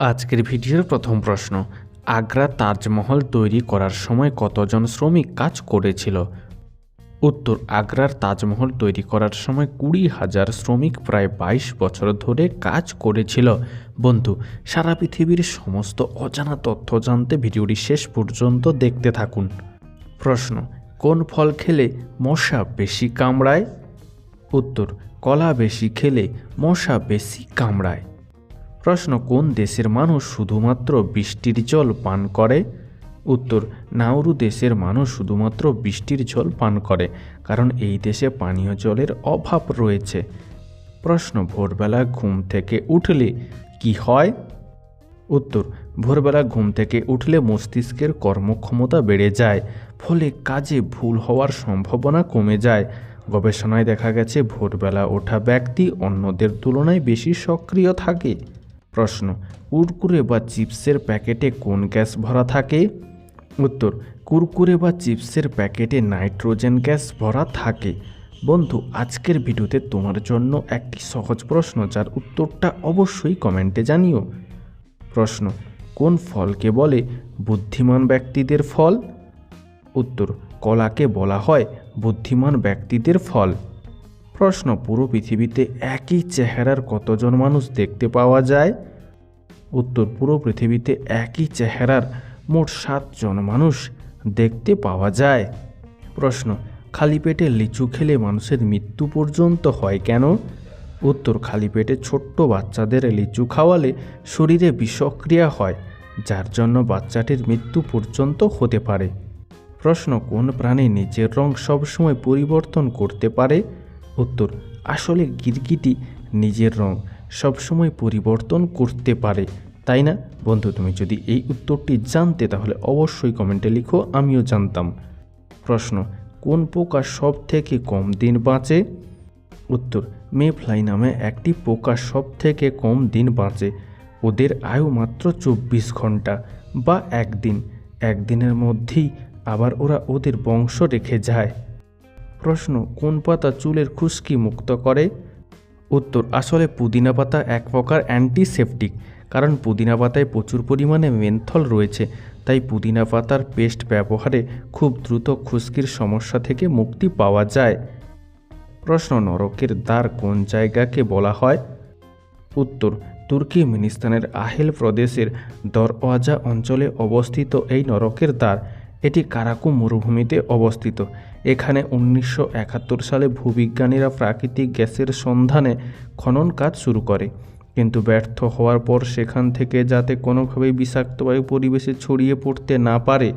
আজকের ভিডিওর প্রথম প্রশ্ন, আগ্রা তাজমহল তৈরি করার সময় কতজন শ্রমিক কাজ করেছিল? উত্তর, আগ্রার তাজমহল তৈরি করার সময় কুড়ি হাজার শ্রমিক প্রায় বাইশ বছর ধরে কাজ করেছিল। বন্ধু, সারা পৃথিবীর সমস্ত অজানা তথ্য জানতে ভিডিওটি শেষ পর্যন্ত দেখতে থাকুন। প্রশ্ন, কোন ফল খেলে মশা বেশি কামড়ায়? উত্তর, কলা বেশি খেলে মশা বেশি কামড়ায়। প্রশ্ন, কোন দেশের মানুষ শুধুমাত্র বৃষ্টির জল পান করে? উত্তর নাউরু দেশের মানুষ শুধুমাত্র বৃষ্টির জল পান করে, কারণ এই দেশে পানীয় জলের অভাব রয়েছে। প্রশ্ন, ভোরবেলা ঘুম থেকে উঠলে কি হয়? উত্তর, ভোরবেলা ঘুম থেকে উঠলে মস্তিষ্কের কর্মক্ষমতা বেড়ে যায়, ফলে কাজে ভুল হওয়ার সম্ভাবনা কমে যায়। গবেষণায় দেখা গেছে, ভোরবেলা ওঠা ব্যক্তি অন্যদের তুলনায় বেশি সক্রিয় থাকে। প্রশ্ন, কুরকুরে বা চিপসের প্যাকেটে কোন গ্যাস ভরা থাকে? উত্তর, কুরকুরে বা চিপসের প্যাকেটে নাইট্রোজেন গ্যাস ভরা থাকে। বন্ধু, আজকের ভিডিওতে তোমার জন্য একটি সহজ প্রশ্ন, যার উত্তরটা অবশ্যই কমেন্টে জানিও। প্রশ্ন, কোন ফলকে বলে বুদ্ধিমান ব্যক্তিদের ফল? উত্তর, কলাকে বলা হয় বুদ্ধিমান ব্যক্তিদের ফল। প্রশ্ন, পুরো পৃথিবীতে একই চেহারার কতজন মানুষ দেখতে পাওয়া যায়? উত্তর, পুরো পৃথিবীতে একই চেহারার মোট সাতজন মানুষ দেখতে পাওয়া যায়। প্রশ্ন, খালি পেটে লিচু খেলে মানুষের মৃত্যু পর্যন্ত হয় কেন? উত্তর, খালি পেটে ছোট্ট বাচ্চাদের লিচু খাওয়ালে শরীরে বিষক্রিয়া হয়, যার জন্য বাচ্চাটির মৃত্যু পর্যন্ত হতে পারে। প্রশ্ন, কোন প্রাণী নিজের রং সবসময় পরিবর্তন করতে পারে? উত্তর, আসলে গিরগিটি নিজের রং সবসময় পরিবর্তন করতে পারে, তাই না? বন্ধু, তুমি যদি এই উত্তরটি জানতে, তাহলে অবশ্যই কমেন্টে লিখো, আমিও জানতাম। প্রশ্ন, কোন পোকা সব থেকে কম দিন বাঁচে? উত্তর মেফ্লাই নামে একটি পোকা সব থেকে কম দিন বাঁচে। ওদের আয়ু মাত্র চব্বিশ ঘণ্টা বা একদিন। একদিনের মধ্যেই আবার ওরা ওদের বংশ রেখে যায়। প্রশ্ন, কোন পাতা চুলের খুশকি মুক্ত করে? উত্তর, আসলে পুদিনা পাতা এক প্রকার অ্যান্টিসেপটিক কারণ পুদিনা পাতায় প্রচুর পরিমাণে মেন্থল রয়েছে, তাই পুদিনা পাতার পেস্ট ব্যবহারে খুব দ্রুত খুশকির সমস্যা থেকে মুক্তি পাওয়া যায়। প্রশ্ন, নরকের দ্বার কোন জায়গাকে বলা হয়? উত্তর, তুর্কিমিনিস্তানের আহেল প্রদেশের দরওয়াজা অঞ্চলে অবস্থিত এই নরকের দ্বার। এটি কারাকু মরুভূমিতে অবস্থিত। এখানে উনিশশো একাত্তর সালে ভূবিজ্ঞানীরা প্রাকৃতিক গ্যাসের সন্ধানে খনন কাজ শুরু করে। কিন্তু ব্যর্থ হওয়ার পর সেখান থেকে যাতে কোনোভাবেই বিষাক্ত বায়ু পরিবেশে ছড়িয়ে পড়তে না পারে,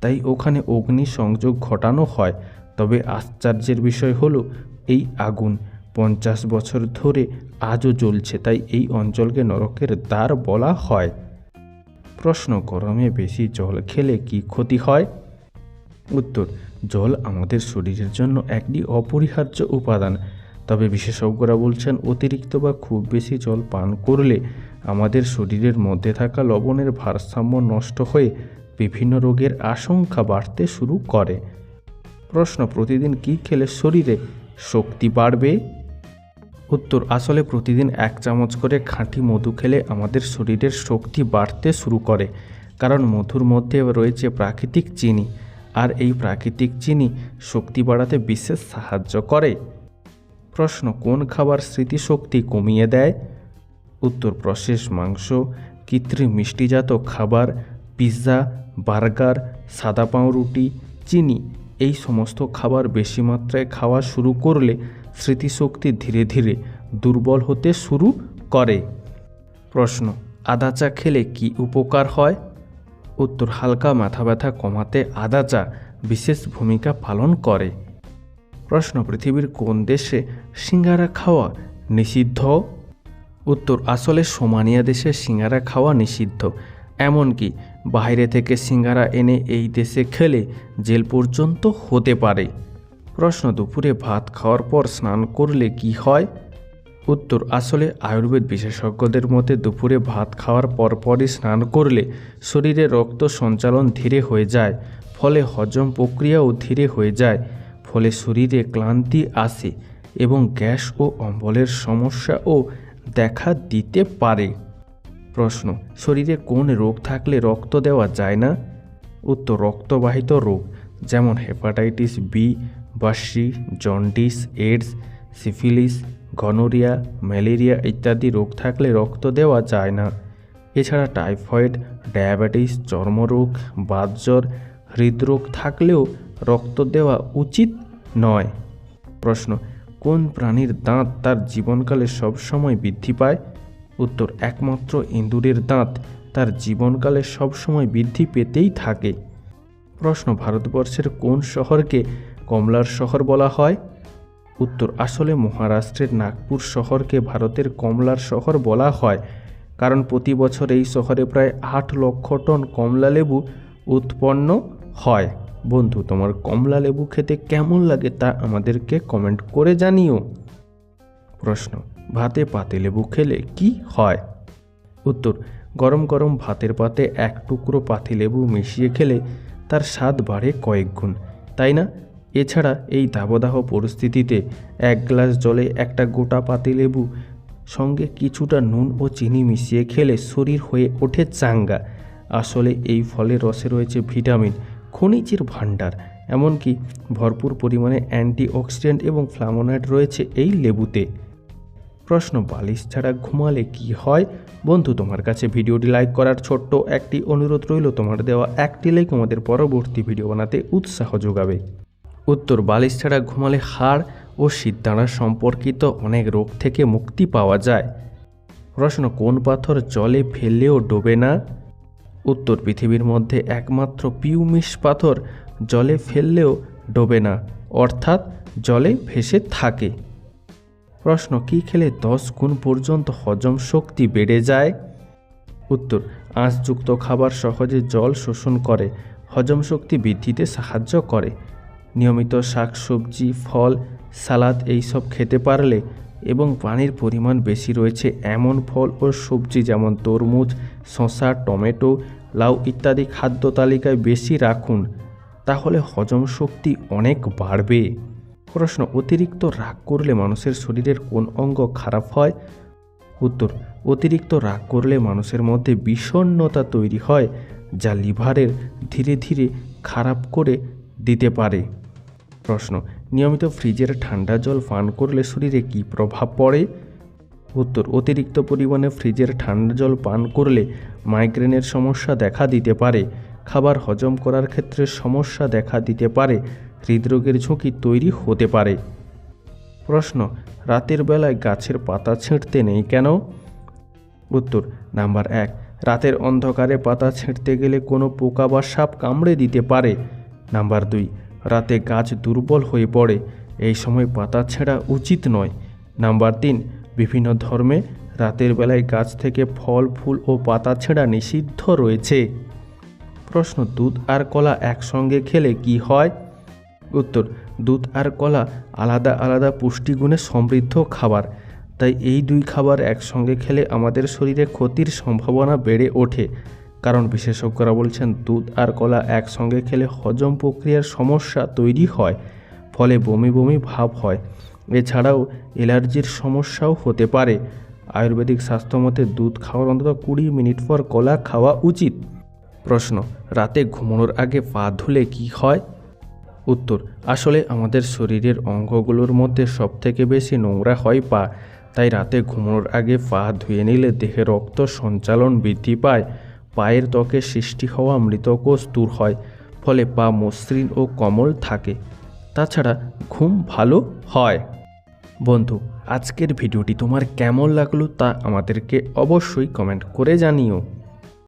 তাই ওখানে অগ্নি সংযোগ ঘটানো হয়। তবে আশ্চর্যের বিষয় হলো, এই আগুন পঞ্চাশ বছর ধরে আজও জ্বলছে, তাই এই অঞ্চলকে নরকের দ্বার বলা হয়। প্রশ্ন গরমে বেশি জল খেলে কি ক্ষতি হয়? উত্তর, জল আমাদের শরীরের জন্য একটি অপরিহার্য উপাদান। তবে বিশেষজ্ঞরা বলছেন, অতিরিক্ত বা খুব বেশি জল পান করলে আমাদের শরীরের মধ্যে থাকা লবণের ভারসাম্য নষ্ট হয়ে বিভিন্ন রোগের আশঙ্কা বাড়তে শুরু করে। প্রশ্ন, প্রতিদিন কি খেলে শরীরে শক্তি বাড়বে? উত্তর, আসলে প্রতিদিন এক চামচ করে খাঁটি মধু খেলে আমাদের শরীরের শক্তি বাড়তে শুরু করে, কারণ মধুর মধ্যে রয়েছে প্রাকৃতিক চিনি, আর এই প্রাকৃতিক চিনি শক্তি বাড়াতে বিশেষ সাহায্য করে। প্রশ্ন, কোন খাবার স্মৃতিশক্তি কমিয়ে দেয়? উত্তর, প্রসেস মাংস, কৃত্রিম মিষ্টিজাত খাবার, পিৎজা, বার্গার, সাদা পাউরুটি, চিনি, এই সমস্ত খাবার বেশি মাত্রায় খাওয়া শুরু করলে স্মৃতিশক্তি ধীরে ধীরে দুর্বল হতে শুরু করে। প্রশ্ন, আদা চা খেলে কি উপকার হয়? উত্তর, হালকা মাথা ব্যথা কমাতে আদা চা বিশেষ ভূমিকা পালন করে। প্রশ্ন, পৃথিবীর কোন দেশে সিঙ্গারা খাওয়া নিষিদ্ধ? উত্তর, আসলে সোমানিয়া দেশে সিঙ্গারা খাওয়া নিষিদ্ধ। এমনকি বাইরে থেকে সিঙ্গারা এনে এই দেশে খেলে জেল পর্যন্ত হতে পারে। প্রশ্ন দুপুরে ভাত খাওয়ার পর স্নান করলে কি হয়? উত্তর, আসলে আয়ুর্বেদ বিশেষজ্ঞদের মতে দুপুরে ভাত খাওয়ার পরপরই স্নান করলে শরীরে রক্ত সঞ্চালন ধীরে হয়ে যায়, ফলে হজম প্রক্রিয়াও ধীরে হয়ে যায়, ফলে শরীরে ক্লান্তি আসে এবং গ্যাস ও অম্বলের সমস্যাও দেখা দিতে পারে। প্রশ্ন, শরীরে কোন রোগ থাকলে রক্ত দেওয়া যায় না? উত্তর, রক্তবাহিত রোগ, যেমন হেপাটাইটিস বি বা C jaundice AIDS syphilis, gonorrhoea, malaria ইত্যাদি রোগ থাকলে রক্ত দেওয়া যায় না। এছাড়া টাইফয়েড, ডায়াবেটিস, চর্মরোগ, বাতজ্বর, হৃদরোগ থাকলেও রক্ত দেওয়া উচিত নয়। প্রশ্ন, কোন প্রাণীর দাঁত তার জীবনকালে সবসময় বৃদ্ধি পায়? উত্তর, একমাত্র ইঁদুরের দাঁত তার জীবনকালে সবসময় বৃদ্ধি পেতেই থাকে। প্রশ্ন, ভারতবর্ষের কোন শহরকে কমলার শহর বলা হয়। উত্তর আসলে মহারাষ্ট্রের নাগপুর শহরকে ভারতের কমলার শহর বলা হয়, কারণ প্রতি বছর এই শহরে প্রায় আট লক্ষ টন কমলা লেবু উৎপন্ন হয়। বন্ধু, তোমার কমলা লেবু খেতে কেমন লাগে তা আমাদেরকে কমেন্ট করে জানিও। প্রশ্ন, ভাতে পাতে লেবু খেলে কি হয়? উত্তর, গরম গরম ভাতের পাতে এক টুকরো পাতিলেবু মিশিয়ে খেলে তার স্বাদ বাড়ে কয়েক গুণ, তাই না? এছাড়া এই দাবদাহ পরিস্থিতিতে এক গ্লাস জলে একটা গোটা পাতিলেবু সঙ্গে কিছুটা নুন ও চিনি মিশিয়ে খেলে শরীর হয়ে ওঠে চাঙ্গা। আসলে এই ফলের রসে রয়েছে ভিটামিন, খনিজের ভাণ্ডার। এমনকি ভরপুর পরিমাণে অ্যান্টিঅক্সিডেন্ট এবং ফ্লামোনাইড রয়েছে এই লেবুতে। প্রশ্ন, বালিশ ছাড়া ঘুমালে কি হয়? বন্ধু, তোমার কাছে ভিডিওটি লাইক করার ছোট্ট একটি অনুরোধ রইল। তোমার দেওয়া একটি লাইক আমাদের পরবর্তী ভিডিও বানাতে উৎসাহ যোগাবে। উত্তর বালিশ ছাড়া ঘুমালে হাড় ও শীতদাঁড়া সম্পর্কিত অনেক রোগ থেকে মুক্তি পাওয়া যায়। প্রশ্ন, কোন পাথর জলে ফেললেও ডোবে না? উত্তর, পৃথিবীর মধ্যে একমাত্র পিউমিস পাথর জলে ফেললেও ডোবে না, অর্থাৎ জলে ভেসে থাকে। প্রশ্ন, কি খেলে দশ গুণ পর্যন্ত হজম শক্তি বেড়ে যায়? উত্তর, আঁশযুক্ত খাবার সহজে জল শোষণ করে, হজম শক্তি বৃদ্ধিতে সাহায্য করে। নিয়মিত শাকসবজি, ফল, সালাদ এইসব খেতে পারলে এবং পানির পরিমাণ বেশি রয়েছে এমন ফল ও সবজি যেমন তরমুজ, শসা, টমেটো, লাউ ইত্যাদি খাদ্য তালিকায় বেশি রাখুন, তাহলে হজম শক্তি অনেক বাড়বে। প্রশ্ন, অতিরিক্ত রাগ করলে মানুষের শরীরের কোন অঙ্গ খারাপ হয়? উত্তর, অতিরিক্ত রাগ করলে মানুষের মধ্যে বিষণ্ণতা তৈরি হয়, যা লিভারের ধীরে ধীরে খারাপ করে দিতে পারে। প্রশ্ন, নিয়মিত ফ্রিজের ঠান্ডা জল পান করলে শরীরে কী প্রভাব পড়ে? উত্তর, অতিরিক্ত পরিমাণে ফ্রিজের ঠান্ডা জল পান করলে মাইগ্রেনের সমস্যা দেখা দিতে পারে। খাবার হজম করার ক্ষেত্রে সমস্যা দেখা দিতে পারে। হৃদরোগের ঝুঁকি তৈরি হতে পারে। প্রশ্ন, রাতের বেলায় গাছের পাতা ছিঁড়তে নেই কেন? উত্তর, নাম্বার এক, রাতের অন্ধকারে পাতা ছিঁড়তে গেলে কোনো পোকা বা সাপ কামড়ে দিতে পারে। নাম্বার দুই রাতে গাছ দুর্বল হয়ে পড়ে, এই সময় পাতা ছেঁড়া উচিত নয়। নাম্বার তিন, বিভিন্ন ধর্মে রাতের বেলায় গাছ থেকে ফল, ফুল ও পাতা ছেঁড়া নিষিদ্ধ রয়েছে। প্রশ্ন, দুধ আর কলা একসঙ্গে খেলে কি হয়? উত্তর, দুধ আর কলা আলাদা আলাদা পুষ্টিগুণে সমৃদ্ধ খাবার। তাই এই দুই খাবার একসঙ্গে খেলে আমাদের শরীরে ক্ষতির সম্ভাবনা বেড়ে ওঠে। কারণ বিশেষজ্ঞরা বলছেন, দুধ আর কলা একসঙ্গে খেলে হজম প্রক্রিয়ার সমস্যা তৈরি হয়, ফলে বমি বমি ভাব হয়। এছাড়াও অ্যালার্জির সমস্যাও হতে পারে। আয়ুর্বেদিক স্বাস্থ্যমতে দুধ খাওয়ার অন্তত কুড়ি মিনিট পর কলা খাওয়া উচিত। প্রশ্ন, রাতে ঘুমানোর আগে পা ধুলে কি হয়? উত্তর, আসলে আমাদের শরীরের অঙ্গগুলোর মধ্যে সবথেকে বেশি নোংরা হয় পা। তাই রাতে ঘুমানোর আগে পা ধুয়ে নিলে দেহে রক্ত সঞ্চালন বৃদ্ধি পায়। পায়ের ত্বকে সৃষ্টি হওয়া মৃতকোষ দূর হয়, ফলে পা মসৃণ ও কোমল থাকে। তাছাড়া ঘুম ভালো হয়। বন্ধু, আজকের ভিডিওটি তোমার কেমন লাগল তা আমাদেরকে অবশ্যই কমেন্ট করে জানিও।